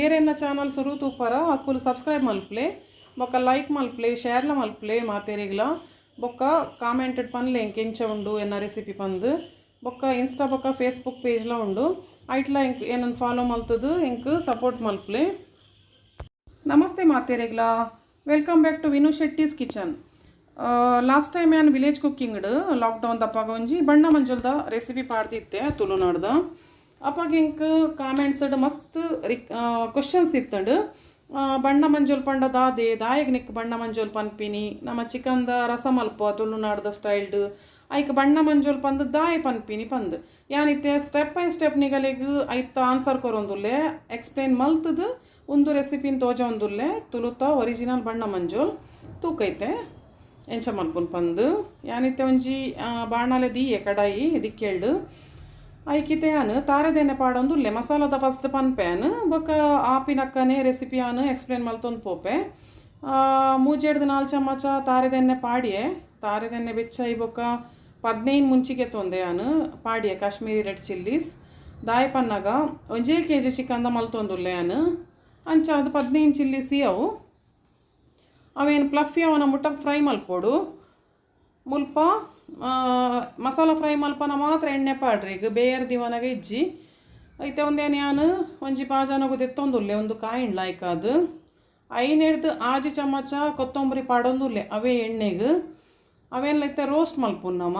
ಏರೆನ್ನ channel ಸುರು ತೂಪರ ಅಕ್ಕುಲು subscribe ಮಲ್ಪ್ಲೆ, ಬೊಕ್ಕ like ಮಲ್ಪ್ಲೆ ಶೇರ್ಲ ಮಲ್ಪ್ಲೆ ಮಾತೆರೆಗ್ಲ. ಬೊಕ್ಕ ಕಾಮೆಂಟೆಡ್ ಪನ್ಲೆ ಎಂಕ್ ಎಂಚ ಉಂಡು ಎನ್ನ ರೆಸಿಪಿ ಪಂದ್. ಬೊಕ್ಕ ಇನ್ಸ್ಟಾ ಬೊಕ್ಕ ಫೇಸ್ಬುಕ್ ಪೇಜ್ಲ ಉಂಡು. ಐಟ್ಲ ಎಂಕ್ ಏನನ್ನು ಫಾಲೋ ಮಲ್ತದು ಎಂಕ್ ಸಪೋರ್ಟ್ ಮಲ್ಪ್ಲೆ. ನಮಸ್ತೆ ಮಾತೆರೆಗ್ಲ. Welcome back to Vinu Shetty's kitchen last time ಏನು ವಿಲೇಜ್ ಕುಕ್ಕಿಂಗ್ಡು ಲಾಕ್ಡೌನ್ ದಪ್ಪಾಗ ಒಂಜಿ ಬಣ್ಣ ಮಂಜುಲ್ದ ರೆಸಿಪಿ ಪಾಡ್ದಿತ್ತೆ ತುಳುನಾಡ್ದ. ಅಪ್ಪಾಗ ಇಂಕ್ ಕಾಮೆಂಟ್ಸ್ ಮಸ್ತ್ ರಿಕ್ ಕ್ವಶನ್ಸ್ ಇತ್ತಂಡು. ಬಣ್ಣ ಮಂಜುಲ್ ಪಂಡ ದಾದೆ, ದಾಯಗ್ ನಿಕ್ ಬಣ್ಣ ಮಂಜುಲ್ ಪನ್ಪಿನಿ, ನಮ್ಮ ಚಿಕನ್ದ ರಸ ಮಲ್ಪ ತುಳುನಾಡ್ದ ಸ್ಟೈಲ್ಡ್ ಐಕ್ ಬಣ್ಣ ಮಂಜುಲ್ ಪಂದ್, ದಾಯ ಪನ್ಪಿನಿ ಪಂದ್. ಯಾನಿತ್ತೆ ಸ್ಟೆಪ್ ಬೈ ಸ್ಟೆಪ್ ನಿಗಲಿಗ್ ಐತ ಆನ್ಸರ್ ಕೊರೊಂದುಲ್ಲೆ ಎಕ್ಸ್ಪ್ಲೇನ್ ಮಲ್ತದ ಒಂದು ರೆಸಿಪಿನ ತೋಜ ಒಂದುಲ್ಲೆ, ತುಳುತ ಒರಿಜಿನಲ್ ಬಣ್ಣ ಮಂಜುಲ್. ತೂಕೈತೆ ಎಂಚ ಮಲ್ಪುನ್ ಪಂದ್. ಯಾನಿತ್ತೆ ಒಂಜಿ ಬಾಣಲೆ ದೀಯೆ ಕಡಾಯಿ ದಿಕ್ಕೇಳ್ಡು ಐಕಿತೆ ಆನ್ ಪಾಡೊಂದು ಪಾಡೊಂದುಲ್ಲೆ ಮಸಾಲದ ಫಸ್ಟ್ ಪನ್ಪೆ ಆನ್ ಬೊಕ ಆಪಿನಕ್ಕನೆ ರೆಸಿಪಿ ಆನ್ ಎಕ್ಸ್ಪ್ಲೇನ್ ಮಲ್ತೊಂದು ಪೋಪೆ. ಮೂಜೆಡ್ದು ನಾಲ್ ಚಮಚ ತಾರೆದೆಣ್ಣೆ ಪಾಡಿಯೆ. ತಾರೆದೆಣ್ಣೆ ಬೆಚ್ಚ ಬೊಕ್ಕ ಪದ್ನೈನ್ ಮುಂಚಿಗೆ ತೊಂದೆ ಆನ್ ಪಾಡಿಯೆ, ಕಾಶ್ಮೀರಿ ರೆಡ್ ಚಿಲ್ಲೀಸ್. ದಾಯ ಪನ್ನಾಗ ಒಂಜೇ ಕೆ ಜಿ ಚಿಕನ್ದ ಮಲ್ತೊಂದುಲ್ಲೆ ಆನ್ ಅಂಚ ಅದು ಪದ್ನೈದು ಚಿಲ್ಲೀಸಿ ಅವು ಅವೇನು ಪ್ಲಫಿ ಅವನ ಮುಟ್ಟ ಫ್ರೈ ಮಲ್ಪೋಡು. ಮುಲ್ಪ ಮಸಾಲ ಫ್ರೈ ಮಲ್ಪನ ಮಾತ್ರ ಎಣ್ಣೆ ಪಾಡ್ರಿ. ಈಗ ಬೇಯರ್ ದಿವನಾಗ ಇಜ್ಜಿ. ಐತೆ ಒಂದೇ ನಾನು ಒಂಜಿ ಪಾಜಾನಗು ದೆತ್ತೊಂದುಲ್ಲೆ ಒಂದು ಕಾಯಿನ್ ಲಾಯ್ಕ ಅದು. ಐನೆಡ್ದು ಆಜಿ ಚಮಚ ಕೊತ್ತಂಬರಿ ಪಾಡೊಂದುಲ್ಲೆ, ಅವೇ ಎಣ್ಣೆಗೆ. ಅವೇನ್ಲೈತೆ ರೋಸ್ಟ್ ಮಲ್ಪುನ್ ನಮ್ಮ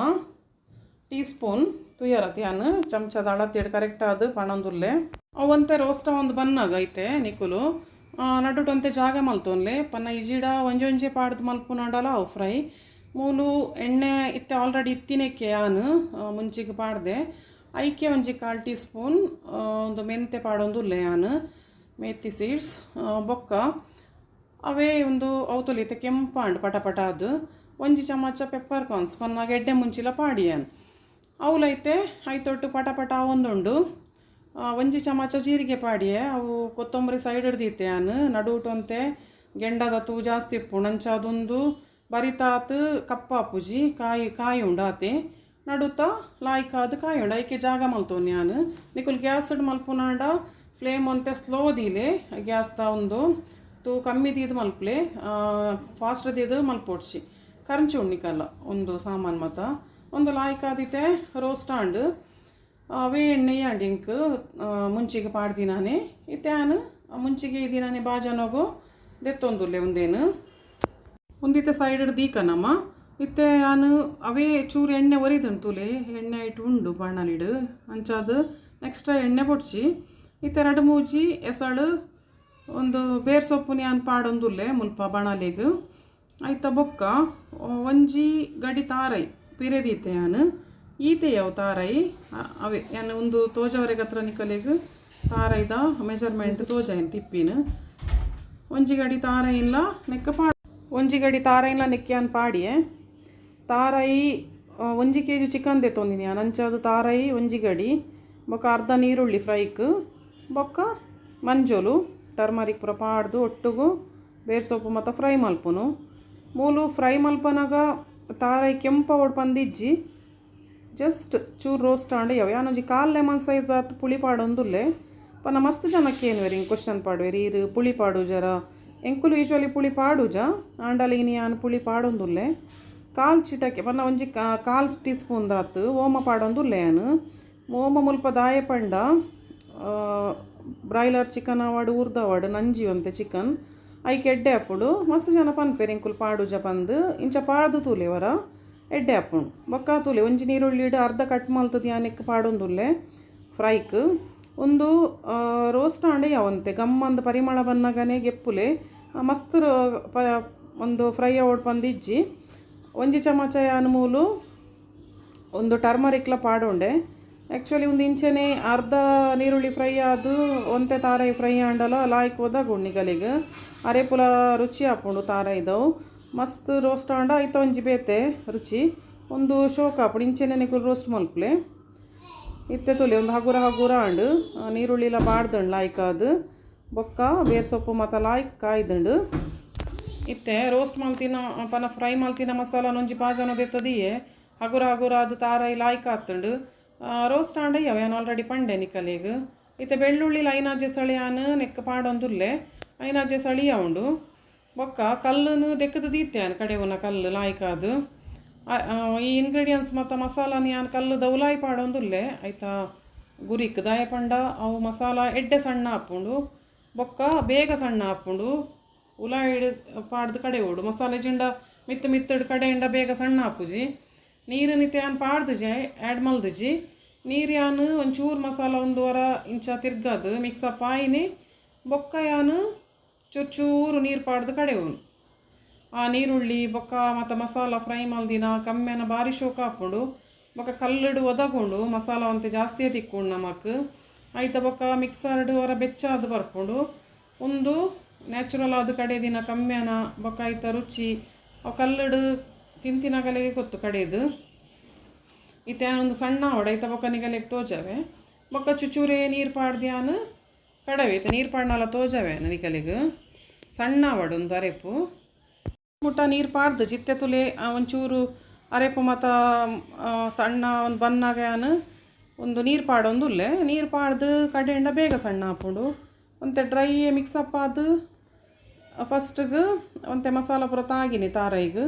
ಟೀ ಸ್ಪೂನ್ ತುಯ್ಯರತಿ ಅನ್ನು ಚಮಚದ ಅಳತಿಡ್ ಕರೆಕ್ಟ್ ಅದು ಪಣೊಂದುಲ್ಲೆ. ಅವಂತೆ ರೋಸ್ಟ ಒಂದು ಬನ್ನಾಗ ಐತೆ, ನಿಕುಲು. ನಡುಟೊಂತೆ ಜಾಗ ಮಲ್ತೊನ್ಲೆ ಪನ್ನ ಇಜಿಡ ಒಂಜಿ ಒಂಜಿ ಪಾಡ್ದು ಮಲ್ಪುನಾಡಲ್ಲ ಅವು ಫ್ರೈ. ಮೂಲು ಎಣ್ಣೆ ಇತ್ತೆ ಆಲ್ರೆಡಿ ಇತ್ತಿನಕ್ಕೆ ಯಾನು ಮುಂಚಿಗೆ ಪಾಡ್ದೆ. ಐಕೆ ಒಂಜಿ ಕಾಲು ಟೀ ಸ್ಪೂನ್ ಒಂದು ಮೆಂತೆ ಪಾಡೊಂದುಲ್ಲೆ ಯಾನು, ಮೇತಿ ಸೀಡ್ಸ್ ಬೊಕ್ಕ. ಅವೇ ಒಂದು ಅವತುಲಿತೆ ಕೆಂಪಾಂಡ್ ಪಟ ಪಟ ಅದು. ಒಂಜಿ ಚಮಚ ಪೆಪ್ಪರ್ ಕಾರ್ನ್ಸ್ ಪನ್ನಾಗ ಎಡ್ಡೆ ಮುಂಚಿಲ ಪಾಡಿಯನ್ ಅವಲೈತೆ ಐತೊಟ್ಟು ಪಟ ಪಟ ಒಂದುಂಡು. ಒಂಜಿ ಚಮಚ ಜೀರಿಗೆ ಪಾಡಿಯೆ, ಅವು ಕೊತ್ತಂಬರಿ ಸೈಡ್ ಹಿಡ್ದಿತ್ತೆ ಆನ್ ನಡುಟೊಂತೆ, ಗೆಂಡದ ತೂ ಜಾಸ್ತಿ ಇಪ್ಪು ನಂಚ ಅದೊಂದು. ಬರಿತಾತ್ ಕಪ್ಪಾಪುಜಿ ಕಾಯಿ ಕಾಯಿ ಉಂಡಾತೆ. ನಡುತ್ತ ಲಾಯ್ಕಾದ ಕಾಯಿ ಉಂಡ. ಐಕೆ ಜಾಗ ಮಲ್ತೋ ನಾನು ನಿಕುಲ್ ಗ್ಯಾಸ್ ಮಲ್ಪುನಾಂಡ ಫ್ಲೇಮ್ ಅಂತೆ ಸ್ಲೋ ದೀಲೆ. ಗ್ಯಾಸ್ದ ಒಂದು ತೂ ಕಮ್ಮಿ ದೀದ್ ಮಲ್ಪಲೆ. ಫಾಸ್ಟ್ ದೀದು ಮಲ್ಪೋಡ್ಸಿ ಕರಂಚಿ ಉಣ್ಣಿಕಲ್ಲ, ಒಂದು ಸಾಮಾನು ಮತ. ಒಂದು ಲಾಯ್ಕಾದಿತ್ತೆ ರೋಸ್ಟಾಂಡ್ ಅವೇ ಎಣ್ಣೆ ಅಂಡಿಂಕ್ ಮುಂಚಿಗೆ ಪಾಡ್ದಿನಾನೆ. ಇತ್ಯಾನು, ಮುಂಚಿಗೆ ಇದಿನಾನೆ ಬಾಜಾನೋಗು ದೆತ್ತೊಂದುಲ್ಲೆ ಒಂದೇನು. ಉಂದಿತ್ತೆ ಸೈಡ್ ದೀಕ ನಮ್ಮ. ಇತ್ತೆ ನಾನು ಅವೇ ಚೂರು ಎಣ್ಣೆ ಒರಿದನು ತೂಲೆ, ಎಣ್ಣೆ ಇಟ್ಟು ಉಂಡು ಬಾಣಲಿಡು. ಅಂಚಾದ ನೆಕ್ಸ್ಟ್ರಾ ಎಣ್ಣೆ ಬೊಡ್ಸಿ ಇತ್ತೆ ಎರಡು ಮೂಜಿ ಎಸಳು ಒಂದು ಬೇರ್ ಸೊಪ್ಪು ನಾನು ಪಾಡೊಂದುಲ್ಲೆ ಮುಲ್ಪ ಬಣಲಿಗೆ. ಆಯ್ತ ಬೊಕ್ಕ ಒಂಜಿ ಗಡಿ ತಾರೈ ಪಿರೆದೀತೆ ನಾನು ಈತೆ ಯಾವ ತಾರೈ? ಅವೆ ಏನು ಒಂದು ತೋಜವರೆಗೆ ಹತ್ರ ನಿಕಲಿಗೆ ತಾರೈದ ಮೆಜರ್ಮೆಂಟ್ ತೋಜ ಏನು ತಿಪ್ಪಿನ. ಒಂಜಿ ಗಡಿ ತಾರೈ ಇಲ್ಲ ನೆಕ್ಕ ಪಾಡ ಒಂಜಿ ಗಡಿ ತಾರೈ ಇಲ್ಲ ನೆಕ್ಕಿ ಪಾಡಿಯೆ. ತಾರೈ ಒಂಜಿ ಕೆ ಜಿ ಚಿಕನ್ ದೇ ತೊಂದಿನಿ ಅನಂಚದು ತಾರೈ ಒಂಜಿ ಗಡಿ ಬೊಕ್ಕ ಅರ್ಧ ನೀರುಳ್ಳಿ ಫ್ರೈಕ್ ಬೊಕ್ಕ ಮಂಜೋಲು, ಟರ್ಮರಿಕ್ ಪೂರ ಪಾಡ್ದು, ಒಟ್ಟುಗು ಬೇರ್ ಸೊಪ್ಪು ಮತ್ತು ಫ್ರೈ ಮಲ್ಪುನು. ಮೂಲು ಫ್ರೈ ಮಲ್ಪನಾಗ ತಾರೈ ಕೆಂಪ ಒಡ್ ಪಂದಿಜ್ಜಿ, ಜಸ್ಟ್ ಚೂರು ರೋಸ್ಟ್ ಆಂಡ್ ಯಾವ ಯಾನೊಂಜಿ ಕಾಲ್ ಲೆಮನ್ ಸೈಜ್ ಆತ್ ಪುಳಿ ಪಾಡೊಂದುಲ್ಲೆ. ಪನ ಮಸ್ತ್ ಜನಕ್ಕೆ ವೆರಿ ಹಿಂಗೆ ಕ್ವಶನ್ ಪಾಡುವೆರಿ ರೀರು ಪುಳಿ ಪಾಡು ಜರ. ಎಂಕುಲು ಯೂಶ್ವಲಿ ಪುಳಿ ಪಾಡುಜ? ಆಂಡಲ ಇನಿ ಪುಳಿ ಪಾಡೊಂದುಲ್ಲೆ? ಕಾಲ್ ಚಿಟಕೆ ಬನ್ನ ಒಂಜಿ ಕಾಲ್ ಟೀ ಸ್ಪೂನ್ ದಾತ್, ಓಮ ಪಾಡೊಂದುಲ್ಲೆ ಆನು ಓಮ ಮುಲ್ಪ ದಾಯ ಪಂಡ ಬ್ರಾಯ್ಲರ್ ಚಿಕನ್ ಅವಾಡು ಉರ್ದ ಅವಾಡು ನಂಜಿ ಒಂತೆ ಚಿಕನ್ ಐಕೆ ಎಡ್ಡೆ ಅಪ್ಪುಡು. ಮಸ್ತ್ ಜನ ಪನ್ಪೆರ್ ಎಂಕುಲು ಪಾಡುಜ ಬಂದು ಇಂಚ ಪಾಡು ತೂಲೆ ವರ, ಎಡ್ಡೆ ಅಪ್ಪುಂಡು. ಬೊಕ್ಕ ತೂಲೆ, ಒಂಜಿ ನೀರುಳ್ಳಿಡು ಅರ್ಧ ಕಟ್ ಮಲ್ತದ ಯಾನೆಕ್ ಪಾಡೊಂದುಲ್ಲೆ? ಫ್ರೈಕ್. ಒಂದು ರೋಸ್ಟ್ ಆಂಡೆ ಯಾವಂತೆ ಗಮ್ಮಂದು ಪರಿಮಳ ಬನ್ನಗನೆ ಗೆಪ್ಪುಲೆ ಆ, ಮಸ್ತ್ ರೋ- ಪ ಒಂದು ಫ್ರೈ ಔಟ್ ಪಂದಿಜ್ಜಿ ಒಂಜಿ ಚಮಚ ಅನ್ಮೂಲು ಮೂಲು ಒಂದು ಟರ್ಮರಿಕ್ಲ ಪಾಡೊಂಡೆ. ಆ್ಯಕ್ಚುಲಿ ಒಂದು ಇಂಚನೆ ಅರ್ಧ ನೀರುಳ್ಳಿ ಫ್ರೈ ಆದು ಒಂತೆ ತಾರಾಯಿ ಫ್ರೈ ಆಂಡಲ ಲಾಯ್ಕ್ ಹೋದ ಗುಣ್ಣಿಗಲಿಗೆ ಅರೆಪುಲ ರುಚಿ ಹಾಕೊಂಡು ತಾರಾಯಿದವು ಮಸ್ತ್ ರೋಸ್ಟ್ ಆಂಡ ಐತ ಒಂಜಿ ಬೇತೆ ರುಚಿ. ಒಂದು ಶೋಕ ಹಾಪುಡು ಇಂಚೆನೆ ರೋಸ್ಟ್ ಮಲ್ಪಲೆ. ಇತ್ತೆ ತುಲಿ ಒಂದು ಹಗುರ ಹಗುರ ಆಂಡು ನೀರುಳ್ಳಿಲ ಬಾಡ್ದಂಡು ಲಾಯ್ಕ್ ಅದು ಬೊಕ್ಕ ಬೇರ್ ಸೊಪ್ಪು ಮತ್ತು ಲಾಯ್ಕ್ ಕಾಯ್ದಂಡು. ಇತ್ತೆ ರೋಸ್ಟ್ ಮಾಲ್ತಿನ ಪನ ಫ್ರೈ ಮಾಲ್ತಿನ ಮಸಾಲ ನೊಂಜಿ ಪಾಜನ ದೆತ್ತದಿಯೇ? ಹಗುರ ಹಗುರ ಅದು ತಾರೈ ಲಾಯ್ಕ್ ಆತುಂಡು ರೋಸ್ಟ್ ಆಂಡ ಯಾವ್ಯಾನು ಆಲ್ರೆಡಿ ಪಂಡೆ ನಿಕಲೆಗ್ ಇತ್ತೆ ಬೆಳ್ಳುಳ್ಳಿ ಐನಾಜೆ ಸಳಿಯಾನು ನೆಕ್ಕ ಪಾಡೊಂದುಲ್ಲೆ. ಐನಾಜೆ ಸಳಿಯ ಉಂಡು ಬೊಕ್ಕ ಕಲ್ಲನ್ನು ದೆಕ್ಕದು ದೀತ್ಯಾನ್ ಕಡೆ ಉನ ಕಲ್ಲು ಲಾಯ್ಕಾದು ಆ- ಆ, ಈ ಇಂಗ್ರೀಡಿಯೆಂಟ್ಸ್ ಮತ್ತು ಮಸಾಲಾನ ಯಾನ್ ಕಲ್ಲು ದೌಲಾಯಿ ಪಾಡೊಂದುಲ್ಲೆ. ಆಯ್ತಾ ಗುರಿಕ್ ದಾಯ ಪಂಡ ಅವು ಮಸಾಲ ಎಡ್ಡೆ ಸಣ್ಣ ಹಾಪುಂಡು ಬೊಕ್ಕ ಬೇಗ ಸಣ್ಣ ಹಾಪುಂಡು ಉಲಾಯಿಡ್ ಪಾಡ್ದು ಕಡೆ ಓಡು. ಮಸಾಲೆ ಜಿಂಡ ಮಿತ್ತ ಮಿತ್ತಡ್ ಕಡೆಯಿಂದ ಬೇಗ ಸಣ್ಣ ಹಾಪುಜಿ ನೀರು ನಿತ್ಯ ಯಾನ್ ಪಾಡ್ದುಜಿ ಆ್ಯಡ್ ಮಲ್ದುಜಿ. ನೀರು ಯಾನು ಒಂಚೂರು ಮಸಾಲ ಒಂದು ವಾರ ಇಂಚ ತಿರ್ಗದು ಮಿಕ್ಸಪ್ ಆಯಿನಿ. ಬೊಕ್ಕ ಯಾನು ಚೂರು ಚೂರು ನೀರು ಪಾಡ್ದು ಕಡೆವು ಆ ನೀರುಳ್ಳಿ ಬೊಕ್ಕ ಮತ್ತು ಮಸಾಲ ಫ್ರೈ ಮಲ್ದಿನ ಕಮ್ಮೆನ ಬಾರಿ ಶೋಕ ಹಾಕ್ಕೊಂಡು ಬೊಕ್ಕ ಕಲ್ಲಡು ಒದಗೊಂಡು ಮಸಾಲ ಅಂತ ಜಾಸ್ತಿ ತಿಕ್ಕೊಂಡು ನಮಕ್. ಐತ ಬೊಕ್ಕ ಮಿಕ್ಸರ್ಡ್ ಹೊರ ಬೆಚ್ಚಾದು ಬರ್ಕೊಂಡು ಒಂದು ನ್ಯಾಚುರಲ್ ಆದ ಕಡೆ ದಿನ ಕಮ್ಮೆನ ಬೊಕ್ಕ ಐತ ರುಚಿ, ಅವು ಕಲ್ಲಡು ತಿಂತಿನಗಲೆಗೆ ಗೊತ್ತು ಕಡೆಯದು ಇತ್ತೆ ಒಂದು ಸಣ್ಣ ಹೊಡ ಐತ ಬೊಕ್ಕ ನಿಗಲೆಗೆ ತೋಜವೆ. ಬೊಕ್ಕ ಚುಚೂರೇ, ನೀರು ಪಾಡ್ದ್ಯಾನು ಕಡವೆ. ಐತೆ ನೀರು ಪಾಡ್ನಲ್ಲ ತೋಜವೆ ನಿಗಲಿಗೆ. ಸಣ್ಣ ಒಂದು ಅರೆಪು. ಮುಟ್ಟ ನೀರು ಪಾಡ್ದು ಚಿತ್ತೆ ತುಲೆ ಒಂಚೂರು ಅರೆಪು ಮತ್ತು ಸಣ್ಣ ಒಂದು ಬನ್ನಾಗ ಯಾನು ಒಂದು ನೀರು ಪಾಡೊಂದು ಉಲ್ಲೆ ನೀರು ಪಾಡ್ದು ಕಡೆಯಿಂದ ಬೇಗ ಸಣ್ಣ ಹಾಪುಂಡು ಒಂತೆ ಡ್ರೈ ಮಿಕ್ಸ್ ಅಪ್ ಆದು ಫಸ್ಟ್ಗೆ ಒಂತೆ ಮಸಾಲ ಪುರ ತಾಗಿನಿ ತಾರೈಗೆ.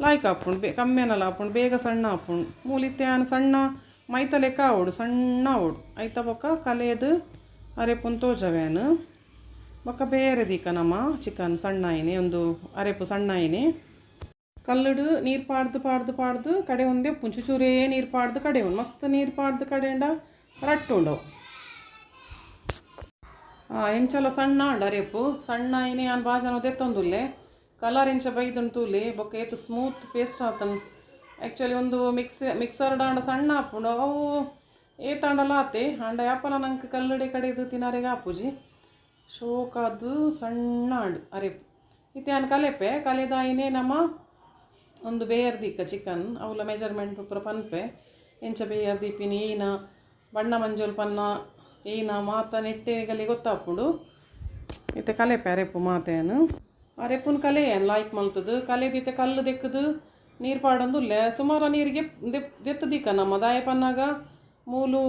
ಲಾಯ್ಕ್ ಹಾಪುಂಡು ಬೇ ಕಮ್ಮಿನಲ್ಲ ಹಾಪುಂಡು ಬೇಗ ಸಣ್ಣ ಹಾಪುಂಡು ಮೂಲಿತ್ತೆ ಯಾನು ಸಣ್ಣ ಮೈತ ಲೆಕ್ಕ ಸಣ್ಣ ಆವಡು ಐತ ಬೊಕ್ಕ ಕಲೆಯದು ಅರೆಪುನ್ ತೋಜವೇನು ಬೊಕ್ಕ ಬೇರೆ ದೀಕ ನಮ್ಮ ಚಿಕನ್ ಸಣ್ಣ ಏನೇ ಒಂದು ಅರೆಪು ಸಣ್ಣ ಐನೆ ಕಲ್ಲಡು ನೀರು ಪಾಡ್ದು ಪಾಡ್ದು ಪಾಡ್ದು ಕಡೆ ಒಂದೇ ಪುಂಚು ಚೂರೇ ನೀರು ಪಾಡ್ದು ಕಡೆ ಒಂದು. ಮಸ್ತ್ ನೀರು ಪಾಡ್ದು ಕಡೆಯಿಂದ ರಟ್ಟುಂಡು ಎಂಚಲ ಸಣ್ಣ ಅಂಡ ರೇಪು ಸಣ್ಣ ಐನೆ ಆನ್ ಬಾಜನ ದೆತ್ತೊಂದುಲ್ಲೆ ಕಲರ್ ಎಂಚ ಬೈದುಂಡು ತೂಲಿ ಬೊಕ್ಕ ಏತು ಸ್ಮೂತ್ ಪೇಸ್ಟ್ ಆತನು. ಆ್ಯಕ್ಚುಲಿ ಒಂದು ಮಿಕ್ಸ್ ಮಿಕ್ಸರ್ ಡಾಂಡ ಸಣ್ಣ ಹಾಪುಂಡು ಅವು ಏತಾಂಡಲ ಆತೆ ಅಂಡ ಯಾಪಲ ನಂಗೆ ಕಲ್ಲಡೆ ಕಡೆದು ತಿನ್ನಾರಿಗೆ ಹಾಪುಜಿ ಶೋಕಾದು ಸಣ್ಣ ಅಂಡು ಅರೇಪು ಇತ್ತೆ ಅನ್ ಕಲೆಪೆ? ಕಲೆದಾಯಿನೇ ನಮ್ಮ ಒಂದು ಬೇಯರ್ ದೀಕ ಚಿಕನ್, ಅವುಲ ಮೆಜರ್ಮೆಂಟ್ ಪೂರ ಪನ್ಪೆ, ಎಂಚ ಬೇಯರ್ ದೀಪಿನಿ ಈನ, ಬಣ್ಣ ಮಂಜೋಲ್ ಪನ್ನ, ಈನ, ಮಾತ ನೆಟ್ಟೆಗಲಿ ಗೊತ್ತಾಪುಡು. ಇತ್ತೆ ಕಲೆಪೆ ಅರೆಪು ಮಾತೇನು. ಅರೆಪುನ ಕಲೆ ಏನು ಲಾಯ್ಕ್ ಮಲ್ತದು? ಕಲೆದಿತ್ತೆ ಕಲ್ಲು ದೆಕ್ಕದು? ನೀರು ಪಾಡೊಂದು ಇಲ್ಲ ಸುಮಾರು ನೀರಿಗೆ ದೆತ್ತದೀಕ ನಮ್ಮ ದಾಯ ಪನ್ನಾಗ. ಮೂಲು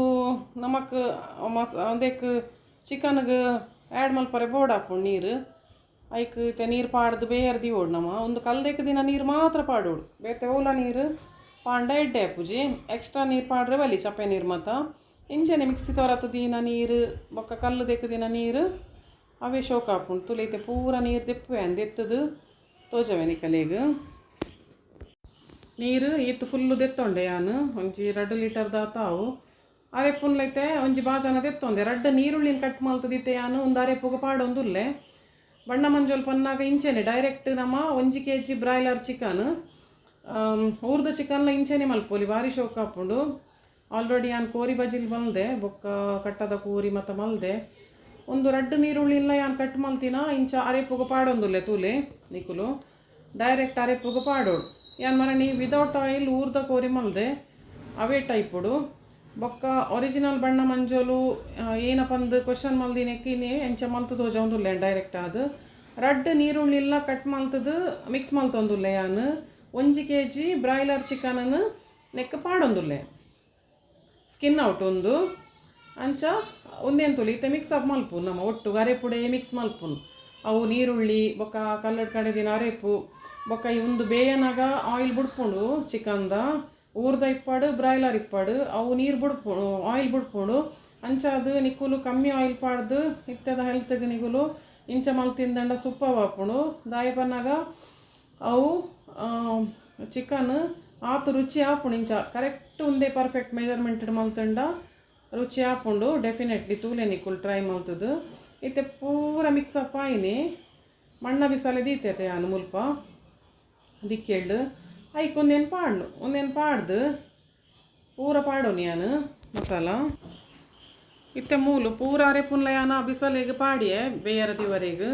ನಮಕ್ ಮಸ್ ಒಂದೇಕ್ ಚಿಕನ್ಗೆ ಆ್ಯಡ್ ಮಲ್ಪರೆ ಬೋರ್ಡ್ ಹಾಕೊಂಡು ನೀರು. ಐಕ್ ಇತ್ತೆ ನೀರು ಪಾಡ್ದು ಬೇಯರ್ದಿ ಓಡ್ ನಮ್ಮ. ಒಂದು ಕಲ್ದೇಕ ದಿನ ನೀರು ಮಾತ್ರ ಪಾಡೋಡು. ಬೇತೆ ಓಲ ನೀರು ಪಾಂಡ ಎಡ್ಡೆ ಪೂಜಿ. ಎಕ್ಸ್ಟ್ರಾ ನೀರು ಪಾಡ್ರೆ ಬಲಿ ಚಪ್ಪೆ ನೀರು ಮತ್ತ. ಇಂಚನೆ ಮಿಕ್ಸಿ ತೊರತ ದಿನ ನೀರು, ಬೊಕ್ಕ ಕಲ್ಲು ದೆಕ್ಕ ದಿನ ನೀರು, ಅವೇ ಶೋಕ ಹಾಕೊಂಡು ತುಲೈತೆ ಪೂರ ನೀರು ದೆಪ್ಪುವೆ ಎತ್ತದು. ತೋಜವೆ ನಿಕಲೆಗ್ ನೀರು ಈತ್ ಫುಲ್ಲು ದೆತ್ತೊಂಡೆ ಯಾನು. ಒಂಜಿ ಎರಡು ಲೀಟರ್ ದಾತಾವು. ಅರೆಪ್ಪುನ್ಲೈತೆ ಒಂಜಿ ಬಾಜನ ದೆತ್ತೊಂದೆ. ರಡ್ಡು ನೀರುಳ್ಳಿನ ಕಟ್ ಮಾಲ್ತದಿತ್ತೆ ಯಾನು. ಒಂದು ಅರೆಪ್ಪುಗೆ ಪಾಡೊಂದುಲ್ಲೆ. ಬಣ್ಣ ಮಂಜೋಲ್ ಪನ್ನಾಗ ಇಂಚೆನೆ ಡೈರೆಕ್ಟ್ ನಮ್ಮ ಒಂಜಿ ಕೆ ಜಿ ಬ್ರಾಯ್ಲರ್ ಚಿಕನ್ ಊರ್ದ ಚಿಕನ್ಲ ಇಂಚೆನೆ ಮಲ್ಪೋಲಿ ಭಾರಿ ಶೋಕ ಹಾಪುಂಡು ಆಲ್ರೆಡಿ ಯಾನ್ ಕೋರಿ ಬಜಿಲ್ ಮಲ್ದೆ, ಬೊಕ್ಕ ಕಟ್ಟದ ಕೂರಿ ಮತ್ತು ಮಲ್ದೆ. ಒಂದು ರಡ್ಡು ನೀರುಳ್ಳಿ ಇಲ್ಲ ಯಾನ್ ಕಟ್ ಮಲ್ತಿನ, ಇಂಚ ಅರೆಪುಗ ಪಾಡೊಂದುಲ್ಲೆ ತೂಲೆ ನಿಕುಲು ಡೈರೆಕ್ಟ್ ಅರೆಪುಗ ಪಾಡೋಡು. ಯಾನ್ ಮರಣಿ ವಿದೌಟ್ ಆಯಿಲ್ ಊರ್ದ ಕೋರಿ ಮಲ್ದೆ, ಅವೇ ಟೈಪುಡು ಬೊಕ್ಕ ಒರಿಜಿನಲ್ ಬಣ್ಣ ಮಂಜೋಲು ಏನಪ್ಪ ಅಂದು ಕ್ವಶನ್ ಮಲ್ದಿನೆಕ್ಕಿನಿ ಎಂಚ ಮಲ್ತದ ಹೋಜೊಂದುಲ್ಲೆ ಡೈರೆಕ್ಟ್ ಅದು ರಡ್ ನೀರುಳ್ಳಿ ಇಲ್ಲ ಕಟ್ ಮಲ್ತದು ಮಿಕ್ಸ್ ಮಲ್ತೊಂದುಲ್ಲೆ ಯಾನು. ಒಂಜಿ ಕೆ ಜಿ ಬ್ರಾಯ್ಲರ್ ಚಿಕನನ್ನು ನೆಕ್ಕ ಪಾಡೊಂದುಲ್ಲೆ. ಸ್ಕಿನ್ ಔಟ್ ಒಂದು ಅಂಚ ಒಂದೇನು ತುಲಿ, ಇತ್ತೆ ಮಿಕ್ಸ್ ಅಪ್ ಮಲ್ಪು ನಮ್ಮ ಒಟ್ಟು ಅರೆಪುಡೆ ಮಿಕ್ಸ್ ಮಲ್ಪುನು. ಅವು ನೀರುಳ್ಳಿ, ಬೊಕ್ಕ ಕಲ್ಲಡ್ ಕಡೆದಿನ ಅರೆಪು, ಬೊಕ್ಕ ಒಂದು ಬೇಯನಾಗ ಆಯಿಲ್ ಬಿಡ್ಪುಂಡು ಚಿಕನ್ದ. ಊರ್ದ ಇಪ್ಪಾಡು, ಬ್ರಾಯ್ಲರ್ ಇಪ್ಪಾಡು, ಅವು ನೀರು ಬುಡ್ಪು ಆಯಿಲ್ ಬುಡ್ಪುಂಡು ಅಂಚಾದು ನಿಕ್ಕುಲು ಕಮ್ಮಿ ಆಯಿಲ್ ಪಾಡ್ದು ಇತ್ತದ ಹೆಲ್ತ್ಗೆ ನಿಗುಲು ಇಂಚ ಮಲ್ ತಿಂದಂಡ ಸುಪ್ಪ ಹಾಪುಂಡು ದಾಯಿ ಬಂದಾಗ ಅವು ಚಿಕನ್ ಆತು ರುಚಿ ಆಪುಂಡು ಇಂಚ ಕರೆಕ್ಟ್ ಒಂದೇ ಪರ್ಫೆಕ್ಟ್ ಮೆಜರ್ಮೆಂಟ್ ಮಲ್ತಂಡ ರುಚಿ ಆಪುಂಡು ಡೆಫಿನೆಟ್ಲಿ ತೂಲೆ ನಿಕ್ಕುಲು ಟ್ರೈ ಮಲ್ತದ್ದು ಇತ್ತೆ ಪೂರ ಮಿಕ್ಸ್ ಅಪ್ ಆಯ್ನಿ. ಮಣ್ಣ ಬಿಸಾಲೆ ದೀತೈತೆ ಅನು ಮುಲ್ಪ. ದಿಕ್ಕೆಳ್ಳು ಐಕ್ ಒಂದೇನು ಪಾಡ್ನು ಒಂದೇನು ಪಾಡ್ದು ಪೂರ ಪಾಡೋನು ಯಾನು ಮಸಾಲ. ಇತ್ತೆ ಮೂಲು ಪೂರ ಅರೆಪುನ್ಲ ಯಾನ ಬಿಸಲೆಗ್ ಪಾಡಿಯೆ ಬೇಯರದಿವರೆಗ್.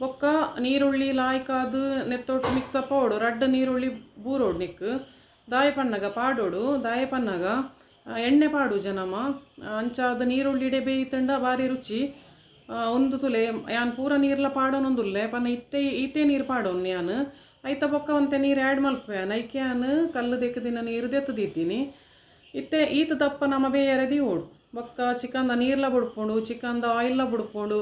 ಬೊಕ್ಕ ನೀರುಳ್ಳಿ ಲಾಯ್ಕಾದು ನೆತ್ತೊಟ್ಟು ಮಿಕ್ಸ್ ಆವಡು ರಡ್ಡ್ ನೀರುಳ್ಳಿ ಬೂರೋಡು ನಿಕ್. ದಾಯ ಪನ್ನಗ ಪಾಡೋಡು, ದಾಯ ಪನ್ನಗ ಎಣ್ಣೆ ಪಾಡು ಜನಮ. ಅಂಚಾದ ನೀರುಳ್ಳಿಡೆ ಬೇಯ್ತಂಡ ಭಾರಿ ರುಚಿ. ಒಂದು ತುಲೆ ಯಾನ್ ಪೂರ ನೀರ್ಲ ಪಾಡೋನೊಂದುಲ್ಲೆ, ಪನ್ನ ಇತ್ತೆ, ಈತೆ ನೀರು ಪಾಡೋನು ಯಾನ್. ಐತ ಬೊಕ್ಕ ಒಂತೆ ನೀರು ಆ್ಯಡ್ ಮಲ್ಪೆ ನೈಕ್ಯಾನು ಯಾನ್ ಕಲ್ಲು ದೆಕ್ಕದಿನ ನೀರು ದೆತ್ತದಿದ್ದೀನಿ ಇತ್ತೆ ಈತ ದಪ್ಪ ನಮ್ಮ ಬೇಯರದಿ ಓಡು. ಬೊಕ್ಕ ಚಿಕನ್ದ ನೀರ್ಲ ಬುಡ್ಕೊಂಡು ಚಿಕನ್ದ ಆಯಿಲ್ಲ ಬುಡ್ಕೊಂಡು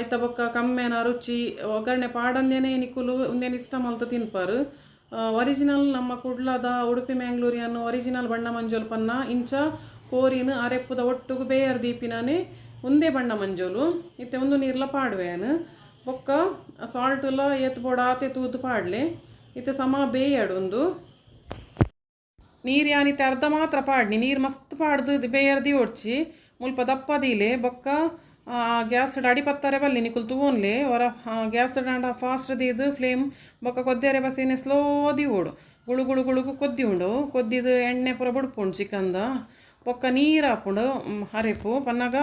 ಐತ ಬೊಕ್ಕ ಕಮ್ಮೆನ ರುಚಿ, ಒಗ್ಗರಣೆ ಪಾಡಂದೇನೆ ನಿಕುಲು ಒಂದೇನು ಇಷ್ಟ ಮಲ್ತ ತಿನ್ಪಾರು. ಒರಿಜಿನಲ್ ನಮ್ಮ ಕುಡ್ಲದ ಉಡುಪಿ ಮ್ಯಾಂಗ್ಳೂರಿಯನ್ನು ಒರಿಜಿನಲ್ ಬಣ್ಣ ಮಂಜೋಲ್ ಪನ್ನ ಇಂಚ ಕೋರಿನ ಅರೆಪ್ಪುದ ಒಟ್ಟುಗು ಬೇಯರ್ ದೀಪಿನಾನೆ ಒಂದೇ ಬಣ್ಣ ಮಂಜೋಲು. ಇತ್ತೆ ಒಂದು ನೀರ್ಲ ಪಾಡ್ವೇನು. ಬೊಕ್ಕ ಸಾಲ್ಟ್ ಎತ್ ಬೋಡ ಆತೆ ತೂದು ಪಾಡ್ಲೆ. ಇತ್ತೆ ಸಮ ಬೇಯಡ್ ಒಂದು. ನೀರು ಯಾನಿತ್ತೆ ಅರ್ಧ ಮಾತ್ರ ಪಾಡ್ನಿ. ನೀರು ಮಸ್ತ್ ಪಾಡ್ದು ಬೇಯರ್ದಿ ಒಡ್ಚಿ. ಮುಲ್ಪ ದಪ್ಪದಿಲೆ ಬೊಕ್ಕ ಗ್ಯಾಸ್ ಅಡಿ ಪತ್ತಾರೆ ಬಲ್ಲಿ ನಿಕುಲ್ ತೂನ್ಲೆ ಹೊರ ಗ್ಯಾಸ್ ಡಾಂಡ ಫಾಸ್ಟ್ ದೀದು ಫ್ಲೇಮ್ ಬೊಕ್ಕ ಕೊದ್ದೇರೆ ಸ್ಲೋ ದಿ ಓಡು. ಗುಳು ಗುಳು ಗುಳುಗು ಕೊದ್ದಿ ಉಂಡು. ಕೊದ್ದಿದು ಎಣ್ಣೆ ಪೂರ ಬುಡ್ಪುಂಡು ಚಿಕನ್ದ ಪೊಕ್ಕ ನೀರು ಹಾಪುಂಡು ಹರಿಪು. ಪನ್ನಾಗ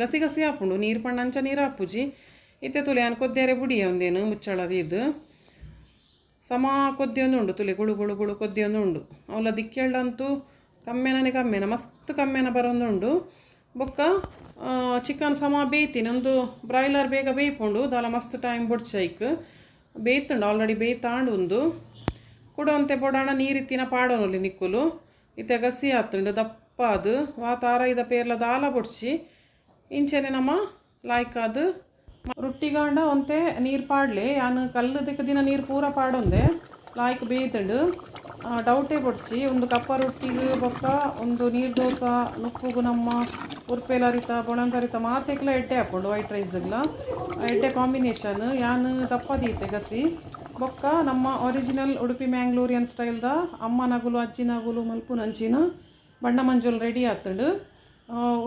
ಗಸಿ ಗಸಿ ಹಾಪುಂಡು ನೀರು ಪಂಡ ಅಂಚ ನೀರು ಹಾಪುಜಿ ಇತ್ತೆ ತುಲೆ ಅನ್ ಕೊದ್ದೇರೆ ಬುಡಿಯ ಒಂದೇನು ಇದು. ಸಮ ಕೊದ್ದೆಯೊಂದು ಉಂಡು ತುಲೆ, ಗುಳು ಗುಳು ಗುಳು ಕೊದ್ದೆಯೊಂದು ಉಂಡು. ಅವಳ ದಿಕ್ಕೆಳ್ಳಂತೂ ಕಮ್ಮೆನೇ ಕಮ್ಮೆನ, ಮಸ್ತ್ ಕಮ್ಮೆನ ಬರೋದು ಉಂಡು. ಬೊಕ್ಕ ಚಿಕನ್ ಸಮ ಬೇಯ್ತೀನಿ ಒಂದು ಬ್ರಾಯ್ಲರ್ ಬೇಗ ಬೇಯ್ಪೊಂಡು, ದಾಲ ಮಸ್ತ್ ಟೈಮ್ ಬುಡ್ಚೈಕ್ ಬೇಯ್ತುಂಡು, ಆಲ್ರೆಡಿ ಬೇಯ್ತಾಂಡು ಒಂದು ಕುಡೊಂತೆ ಬೊಡಾಣ ನೀರಿತ್ತಿನ ಪಾಡೋನಲ್ಲಿ ನಿಕ್ಕುಲು. ಇತ್ತೆ ಗಸಿ ಆತುಂಡು ದಪ್ಪ ಅದು ವಾತಾರ ಇದ ಪೇರ್ಲ ದಾಲ ಬುಡ್ಸಿ. ಇಂಚೆನೆ ನಮ್ಮ ಲಾಯ್ಕಾದು ರೊಟ್ಟಿಗಾಂಡ ಒಂತೆ ನೀರು ಪಾಡಲಿ. ಯಾನು ಕಲ್ಲು ದಿಕ್ಕ ದಿನ ನೀರು ಪೂರ ಪಾಡೊಂದೆ. ಲಾಯ್ಕ್ ಬೇಯ್ತಂಡು. ಡೌಟೇ ಬೊಡ್ಚಿ ಒಂದು ಕಪ್ಪ ರೊಟ್ಟಿಗೆ ಬೊಕ್ಕ, ಒಂದು ನೀರು ದೋಸೆ ನುಪ್ಪುಗು ನಮ್ಮ ಉರ್ಪೇಲರಿತ ಬೊಣಂಗರಿತ ಮಾತೆಕ್ಲ ಎಡ್ಡೆ ಹಾಕೊಂಡು, ವೈಟ್ ರೈಸ್ಗೆಲ್ಲ ಎಡ್ಡೆ ಕಾಂಬಿನೇಷನ್. ಯಾನು ದಪ್ಪದೀತೆ ಗಸಿ. ಬೊಕ್ಕ ನಮ್ಮ ಒರಿಜಿನಲ್ ಉಡುಪಿ ಮ್ಯಾಂಗ್ಳೂರಿಯನ್ ಸ್ಟೈಲ್ದ ಅಮ್ಮ ನಗುಲು, ಅಜ್ಜಿ ನಗುಲು, ಮಲ್ಪು ನಂಚಿನ ಬಣ್ಣ ಮಂಜುಲ್ ರೆಡಿ ಆಗ್ತಂಡು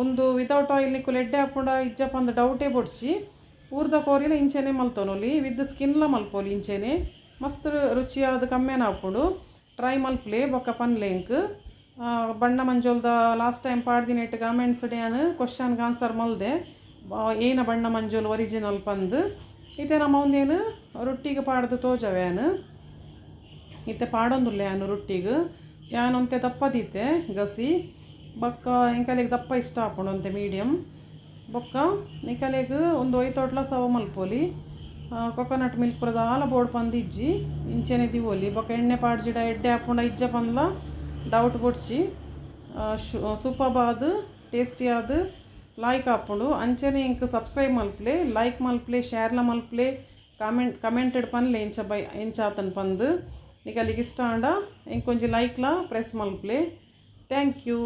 ಒಂದು ವಿತೌಟ್ ಆಯಿಲ್ ನಿಕ್ಕು ಎಡ್ಡೆ ಹಾಕೊಂಡ ಇಜ್ಜಪ್ಪ ಅಂದ ಡೌಟೇ ಬೊಡ್ಸಿ ಊರ್ದ ಕೋರಿಲ ಇಂಚೆನೆ ಮಲ್ತೊನೊಲಿ ವಿತ್ ಸ್ಕಿನ್ಲ ಮಲ್ಪೊಲಿ ಇಂಚೆನೆ. ಮಸ್ತ್ ರುಚಿಯಾದ ಕಮ್ಮೆನ ಹಾಕೊಂಡು ಟ್ರೈ ಮಲ್ಪ್ಲೆ, ಬೊಕ್ಕ ಪನ್ಲೆಂಕ್ ಬಣ್ಣ ಮಂಜೋಲ್ದ ಲಾಸ್ಟ್ ಟೈಮ್ ಪಾಡ್ದಿನ ಇಟ್ಟು ಡೇ ಡ್ಯಾನ್ ಕ್ವಶನ್ಗೆ ಆನ್ಸರ್ ಮಲ್ದೆ. ಏನ ಬಣ್ಣ ಮಂಜೋಲ್ ಒರಿಜಿನಲ್ ಪಂದ್. ಇತ್ತೆ ನಮ್ಮ ಒಂದೇನು ರೊಟ್ಟಿಗೆ ಪಾಡ್ದು ತೋಜವ್ಯಾನು ಇತ್ತೆ ಪಾಡೊಂದುಲ್ಲೆ ಯಾನು ರೊಟ್ಟಿಗೆ. ಯಾನೊಂತೆ ದಪ್ಪದಿತ್ತೆ, ಗಸಿ. ಬಕ್ಕ ಇಂಕಲೆಗ್ ದಪ್ಪ ಇಷ್ಟ ಹಾಕೊಂಡು ಅಂತೆ ಮೀಡಿಯಮ್ ಬೊಕ್ಕ ನಿಕಲೆಗ್ ಒಂದು ಐದು ಒಟ್ಲ ಸವ ಮಲ್ಪೋಲಿ ಕೊಕೊನಟ್ ಮಿಲ್ಕ್ ಪ್ರದಾಲ ಬೋಡ್ ಪಂದ್ ಇಜ್ಜಿ ಇಂಚೆನೆ ದಿವೋಲಿ ಬೊಕ್ಕ ಎಣ್ಣೆ ಪಾಡ್ಜಿಡ ಎಡ್ಡೆ ಹಾಪುಂಡ ಇಜ್ಜ ಪಂದ್ಲ ಡೌಟ್ ಬೊಡ್ಚಿ ಸೂಪಬಾದ್ ಟೇಸ್ಟಿ ಆದ లైక్ అప్పుడు అంచనే ఇంక సబ్స్క్రైబ్ మల్పులే లైక్ మల్పులే షేర్ల మల్పులే కామెంట్ కమెంటెడ్ పని లేంచబై ఎంచాతన్ పందు నీకు అలిగిస్తాడా ఇంకొంచెం లైక్లా ప్రెస్ మల్పులే థ్యాంక్ యూ